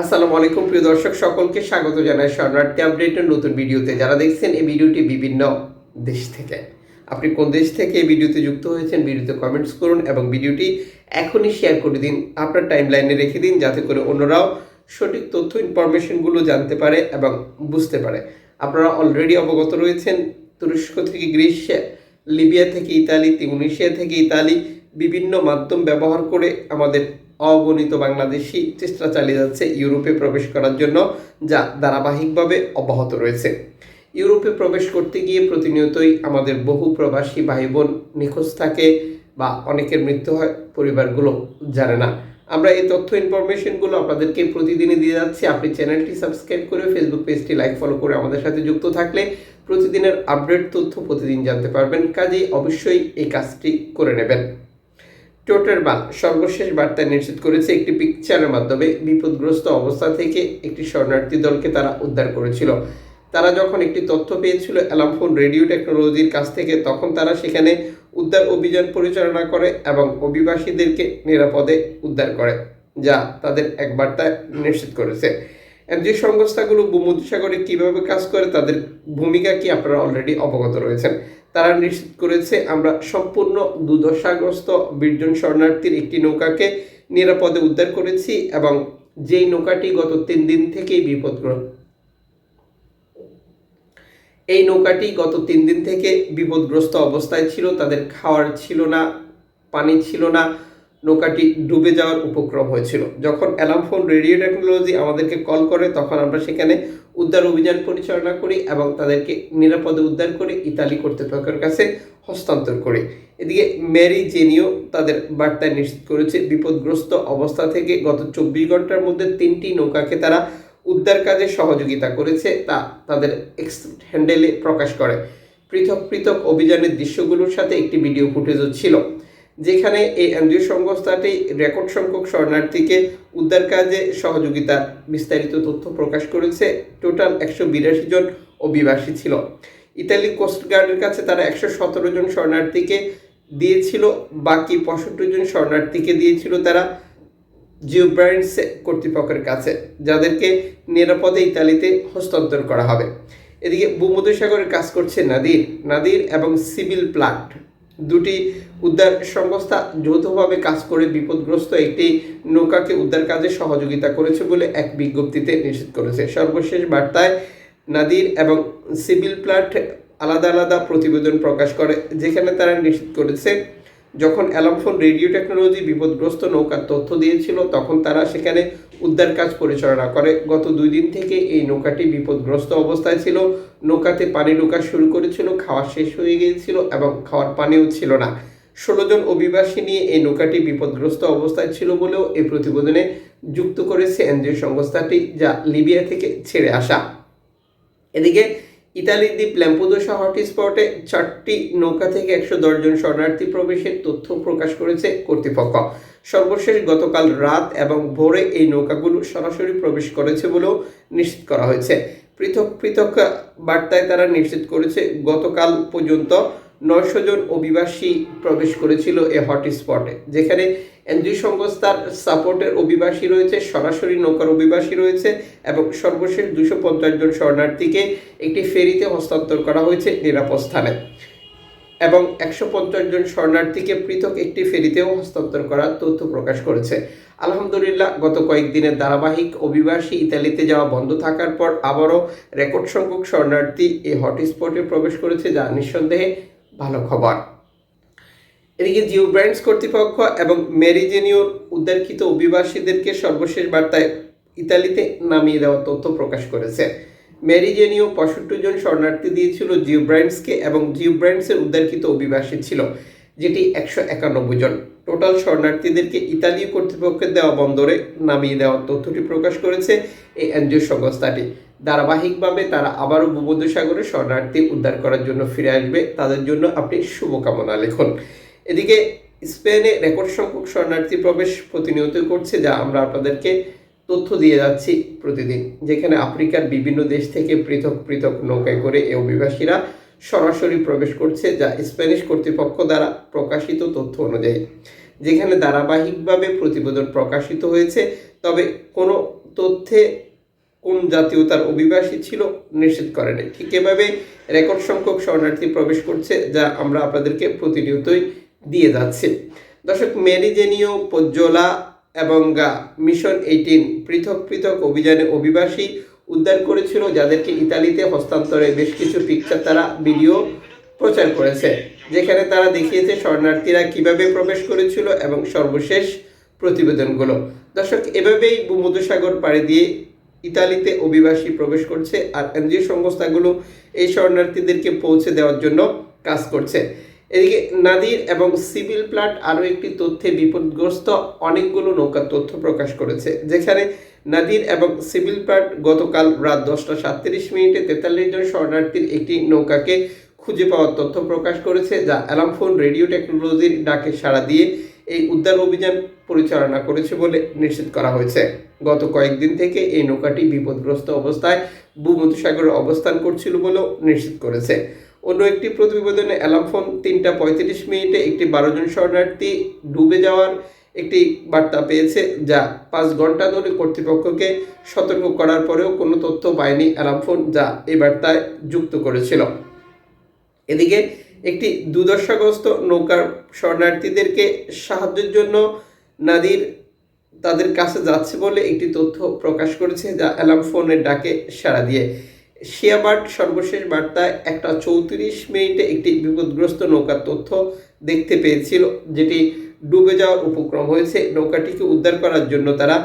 আসসালামু আলাইকুম, প্রিয় দর্শক, সকলকে স্বাগত জানাই শরণার্থী আপডেটের নতুন ভিডিওতে। যারা দেখছেন এই ভিডিওটি বিভিন্ন দেশ থেকে। আপনি কোন দেশ থেকে এই ভিডিওতে যুক্ত হয়েছেন, ভিডিওতে কমেন্টস করুন এবং ভিডিওটি এখনই শেয়ার করে দিন। আপনার টাইম লাইনে রেখে দিন, যাতে করে অন্যরাও সঠিক তথ্য ইনফরমেশনগুলো জানতে পারে এবং বুঝতে পারে। আপনারা অলরেডি অবগত রয়েছেন, তুরস্ক থেকে গ্রিস লিবিয়া থেকে ইতালি তিউনিশিয়া থেকে ইতালি, বিভিন্ন মাধ্যম ব্যবহার করে আমাদের অগণিত বাংলাদেশি চেষ্টা চালিয়ে যাচ্ছে ইউরোপে প্রবেশ করার জন্য, যা ধারাবাহিকভাবে অব্যাহত রয়েছে। ইউরোপে প্রবেশ করতে গিয়ে প্রতিনিয়তই আমাদের বহু প্রবাসী ভাই বোন নিখোঁজ থাকে বা অনেকের মৃত্যু হয়, পরিবারগুলো জানে না। আমরা এই তথ্য ইনফরমেশনগুলো আপনাদেরকে প্রতিদিনই দিয়ে যাচ্ছি। আপনি চ্যানেলটি সাবস্ক্রাইব করে ফেসবুক পেজটি লাইক, ফলো করে আমাদের সাথে যুক্ত থাকলে প্রতিদিনের আপডেট তথ্য প্রতিদিন জানতে পারবেন। কাজেই অবশ্যই এই কাজটি করে নেবেন। টোটের বাল সর্বশেষ বার্তায় নিশ্চিত করেছে একটি পিকচারের মাধ্যমে বিপদগ্রস্ত অবস্থা থেকে একটি শরণার্থী দলকে তারা উদ্ধার করেছিল। তারা যখন একটি তথ্য পেয়েছিল অ্যালামফোন রেডিও টেকনোলজির কাছ থেকে, তখন তারা সেখানে উদ্ধার অভিযান পরিচালনা করে এবং অভিবাসীদেরকে নিরাপদে উদ্ধার করে, যা তাদের এক বার্তায় নিশ্চিত করেছে। যে সংস্থাগুলো ভূমধ্যসাগরে কীভাবে কাজ করে, তাদের ভূমিকা কি আপনারা অলরেডি অবগত রয়েছেন? তারা নিশ্চিত করেছে আমরা সম্পূর্ণ দুর্দশাগ্রস্ত বীরজন শরণার্থীর একটি নৌকাকে নিরাপদে উদ্ধার করেছি এবং যেই নৌকাটি গত তিন দিন থেকেই বিপদগ্রস্ত। এই নৌকাটি গত তিন দিন থেকে বিপদগ্রস্ত অবস্থায় ছিল, তাদের খাওয়ার ছিল না, পানি ছিল না নৌকাটি ডুবে যাওয়ার উপক্রম হয়েছিল। যখন অ্যালামফোন রেডিও টেকনোলজি আমাদেরকে কল করে, তখন আমরা সেখানে উদ্ধার অভিযান পরিচালনা করি এবং তাদেরকে নিরাপদে উদ্ধার করে ইতালি কর্তৃপক্ষের কাছে হস্তান্তর করি। এদিকে মেরি জেনিও তাদের বার্তায় নিশ্চিত করেছে, বিপদগ্রস্ত অবস্থা থেকে গত চব্বিশ ঘণ্টার মধ্যে তিনটি নৌকাকে তারা উদ্ধার কাজে সহযোগিতা করেছে, তা তাদের এক্স হ্যান্ডেলে প্রকাশ করে। পৃথক পৃথক অভিযানের দৃশ্যগুলোর সাথে একটি ভিডিও ফুটেজও ছিল। যেখানে এই এনজিও সংস্থাটি রেকর্ড সংখ্যক শরণার্থীকে উদ্ধার কাজে সহযোগিতার বিস্তারিত তথ্য প্রকাশ করেছে। টোটাল একশো বিরাশি জন অভিবাসী ছিল। ইতালি কোস্টগার্ডের কাছে তারা একশো সতেরো জন শরণার্থীকে দিয়েছিল, বাকি পঁয়ষট্টি জন শরণার্থীকে দিয়েছিল তারা জিও ব্র্যান্ডস কর্তৃপক্ষের কাছে, যাদেরকে নিরাপদে ইতালিতে হস্তান্তর করা হবে। এদিকে ভূমধ্যসাগরে কাজ করছে নাদির। নাদির এবং সিভিল প্লাট দুটি উদ্ধার সংস্থা যৌথভাবে কাজ করে বিপদগ্রস্ত একটি নৌকাকে উদ্ধার কাজে সহযোগিতা করেছে বলে এক বিজ্ঞপ্তিতে নিশ্চিত করেছে। সর্বশেষ বার্তায় নাদির এবং সিভিল প্লাট আলাদা আলাদা প্রতিবেদন প্রকাশ করে, যেখানে তারা নিশ্চিত করেছে যখন অ্যালামফোন রেডিও টেকনোলজি বিপদগ্রস্ত নৌকার তথ্য দিয়েছিল, তখন তারা সেখানে উদ্ধার কাজ পরিচালনা করে। গত দুই দিন থেকে এই নৌকাটি বিপদগ্রস্ত অবস্থায় ছিল। নৌকাতে পানি ঢোকা শুরু করেছিল, খাওয়া শেষ হয়ে গিয়েছিল এবং খাওয়ার পানিও ছিল না। ষোলো জন অভিবাসী নিয়ে এই নৌকাটি বিপদগ্রস্ত অবস্থায় ছিল বলেও এই প্রতিবেদনে যুক্ত করেছে এনজিও সংস্থাটি, যা লিবিয়া থেকে ছেড়ে আসা। এদিকে ইতালির দ্বীপ ল্যাম্পোদোসা হটস্পটে চারটি নৌকা থেকে একশো দশজন শরণার্থী প্রবেশের তথ্য প্রকাশ করেছে কর্তৃপক্ষ। সর্বশেষ গতকাল রাত এবং ভোরে এই নৌকাগুলো সরাসরি প্রবেশ করেছে বলেও নিশ্চিত করা হয়েছে। পৃথক পৃথক বার্তায় তারা নিশ্চিত করেছে, গতকাল পর্যন্ত নয়শো জন অভিবাসী প্রবেশ করেছিল এ হটস্পটে। যেখানে এনজিও সংস্থার সাপোর্টের অভিবাসী রয়েছে, সরাসরি নৌকার অভিবাসী রয়েছে এবং সর্বশেষ দুশো পঞ্চাশ জন শরণার্থীকে একটি ফেরিতে হস্তান্তর করা হয়েছে নিরাপদ স্থানে। এবং একশো পঞ্চাশ জন শরণার্থীকে পৃথক একটি ফেরিতেও হস্তান্তর করার তথ্য প্রকাশ করেছে। আলহামদুলিল্লাহ, গত কয়েকদিনের ধারাবাহিক অভিবাসী ইতালিতে যাওয়া বন্ধ থাকার পর আবারও রেকর্ড সংখ্যক শরণার্থী এই হটস্পটে প্রবেশ করেছে, যা নিঃসন্দেহে ভালো খবর। এদিকে জিও ব্র্যান্ডস কর্তৃপক্ষ এবং মেরিজেনিওর উদ্ধারকৃত অভিবাসীদেরকে সর্বশেষ বার্তায় ইতালিতে নামিয়ে দেওয়ার তথ্য প্রকাশ করেছে। মেরিজেনিও পঁয়ষট্টি জন শরণার্থী দিয়েছিল জিও ব্র্যান্ডসকে এবং জিও ব্র্যান্ডসের উদ্ধারকৃত অভিবাসী ছিল। যেটি একশো একানব্বই জন। টোটাল শরণার্থীদেরকে ইতালীয় কর্তৃপক্ষের দেওয়া বন্দরে নামিয়ে দেওয়ার তথ্যটি প্রকাশ করেছে এই এনজিও সংস্থাটি। ধারাবাহিকভাবে তারা আবারও ভূমধ্যসাগরে শরণার্থী উদ্ধার করার জন্য ফিরে আসবে। তাদের জন্য আপনি শুভকামনা লিখুন। এদিকে স্পেনে রেকর্ড সংখ্যক শরণার্থী প্রবেশ প্রতিনিয়ত করছে, যা আমরা আপনাদেরকে তথ্য দিয়ে যাচ্ছি প্রতিদিন, যেখানে আফ্রিকার বিভিন্ন দেশ থেকে পৃথক পৃথক নৌকায় করে এই অভিবাসীরা সরাসরি প্রবেশ করছে যা স্প্যানিশ কর্তৃপক্ষ দ্বারা প্রকাশিত তথ্য অনুযায়ী। যেখানে ধারাবাহিকভাবে প্রতিবেদন প্রকাশিত হয়েছে, তবে কোনো তথ্যে কোন জাতীয়তার অভিবাসী ছিল নিশ্চিত করেনি ঠিক এভাবে রেকর্ড সংখ্যক শরণার্থী প্রবেশ করছে, যা আমরা আপনাদেরকে প্রতিনিয়তই দিয়ে যাচ্ছি। দর্শক, মেরিজেনীয় পজ্জোলা এবং মিশন এইটিন পৃথক পৃথক অভিযানে অভিবাসী উদ্ধার করেছিল, যাদেরকে ইতালিতে হস্তান্তরে বেশ কিছু পিকচার তারা ভিডিও প্রচার করেছে, যেখানে তারা দেখিয়েছে শরণার্থীরা কীভাবে প্রবেশ করেছিল এবং সর্বশেষ প্রতিবেদনগুলো। দর্শক, এভাবেই ভূমধ্যসাগর পাড়ি দিয়ে ইতালিতে অভিবাসী প্রবেশ করছে আর এনজিও সংস্থাগুলো এই শরণার্থীদেরকে পৌঁছে দেওয়ার জন্য কাজ করছে। এদিকে নাদির এবং সিভিল প্লাট আরও একটি তথ্যে বিপদগ্রস্ত অনেকগুলো নৌকার তথ্য প্রকাশ করেছে, যেখানে নাদির এবং সিভিল প্লাট গতকাল রাত দশটা সাতত্রিশ মিনিটে তেতাল্লিশ জন শরণার্থীর একটি নৌকাকে খুঁজে পাওয়ার তথ্য প্রকাশ করেছে, যা অ্যালামফোন রেডিও টেকনোলজির ডাকে সাড়া দিয়ে এই উদ্ধার অভিযান পরিচালনা করেছে বলে নিশ্চিত করা হয়েছে। গত কয়েকদিন থেকে এই নৌকাটি বিপদগ্রস্ত অবস্থায় ভূমধ্যসাগরে অবস্থান করছিল বলেও নিশ্চিত করেছে। অন্য একটি প্রতিবেদনে অ্যালামফোন তিনটা পঁয়ত্রিশ মিনিটে একটি বারো জন শরণার্থী ডুবে যাওয়ার একটি বার্তা পেয়েছে, যা পাঁচ ঘণ্টা ধরে কর্তৃপক্ষকে সতর্ক করার পরেও কোনো তথ্য পায়নি অ্যালামফোন যা এই বার্তায় যুক্ত করেছিল। এদিকে একটি দুর্দশাগ্রস্ত নৌকার শরণার্থীদেরকে সাহায্যের জন্য নাদির তাদের কাছে যাচ্ছে বলে একটি তথ্য প্রকাশ করেছে, যা অ্যালার্ম ফোনের ডাকে সাড়া দিয়ে। শিয়াবার্ড সর্বশেষ বার্তায় একটা চৌত্রিশ মিনিটে একটি বিপদগ্রস্ত নৌকার তথ্য দেখতে পেয়েছিল, যেটি ডুবে যাওয়ার উপক্রম হয়েছে। নৌকাটিকে উদ্ধার করার জন্য তারা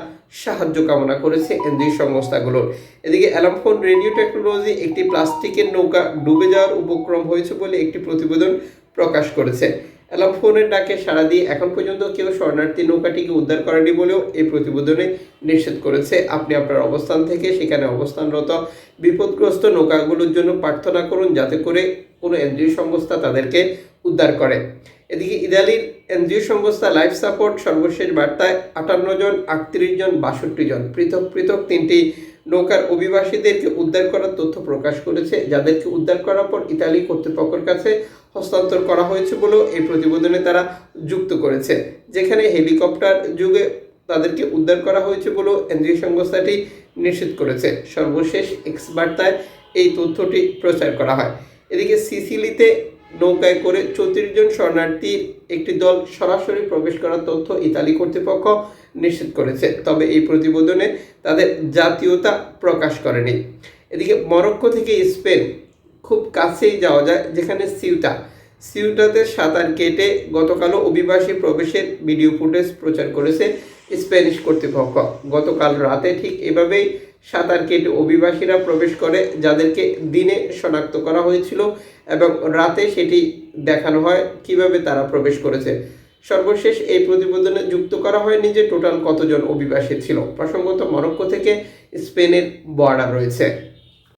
সাহায্য কামনা করেছে এনজিও সংস্থাগুলোর। এদিকে অ্যালামফোন রেডিও টেকনোলজি, একটি প্লাস্টিকের নৌকা ডুবে যাওয়ার উপক্রম হয়েছে বলে একটি প্রতিবেদন প্রকাশ করেছে। অ্যালামফোনের ডাকে সাড়া দিয়ে এখন পর্যন্ত কেউ শরণার্থী নৌকাটিকে উদ্ধার করেনি বলেও এই প্রতিবেদনে নিশ্চিত করেছে। আপনি আপনার অবস্থান থেকে সেখানে অবস্থানরত বিপদগ্রস্ত নৌকাগুলোর জন্য প্রার্থনা করুন যাতে করে কোনো এনজিও সংস্থা তাদেরকে উদ্ধার করে। এদিকে ইতালির এনজিও সংস্থা লাইফ সাপোর্ট সর্বশেষ বার্তায় আটান্ন জন, আটত্রিশ জন, বাষট্টি জন পৃথক পৃথক তিনটি নৌকার অভিবাসীদেরকে উদ্ধার করার তথ্য প্রকাশ করেছে। যাদেরকে উদ্ধার করার পর ইতালি কর্তৃপক্ষের কাছে হস্তান্তর করা হয়েছে বলেও এই প্রতিবেদনে তারা যুক্ত করেছে। যেখানে হেলিকপ্টার যুগে তাদেরকে উদ্ধার করা হয়েছে বলেও এনজিও সংস্থাটি নিশ্চিত করেছে। সর্বশেষ এক্স বার্তায় এই তথ্যটি প্রচার করা হয়। এদিকে সিসিলিতে নৌকায় করে চৌত্রিশ জন শরণার্থীর একটি দল সরাসরি প্রবেশ করার তথ্য ইতালি কর্তৃপক্ষ নিশ্চিত করেছে। তবে এই প্রতিবেদনে তাদের জাতীয়তা প্রকাশ করেনি। এদিকে মরক্কো থেকে স্পেন খুব কাছেই যাওয়া যায়, যেখানে সিউটা। সিউটাতে সাঁতার কেটে গতকালও অভিবাসী প্রবেশের ভিডিও ফুটেজ প্রচার করেছে স্প্যানিশ কর্তৃপক্ষ। গতকাল রাতে ঠিক এভাবেই সাঁতার কেটে অভিবাসীরা প্রবেশ করে, যাদেরকে দিনে শনাক্ত করা হয়েছিল এবং রাতে সেটি দেখানো হয়, কীভাবে তারা প্রবেশ করেছে। সর্বশেষ এই প্রতিবেদনে যুক্ত করা হয়নি যে টোটাল কতজন অভিবাসী ছিল। প্রসঙ্গত মরক্কো থেকে স্পেনের বর্ডার রয়েছে।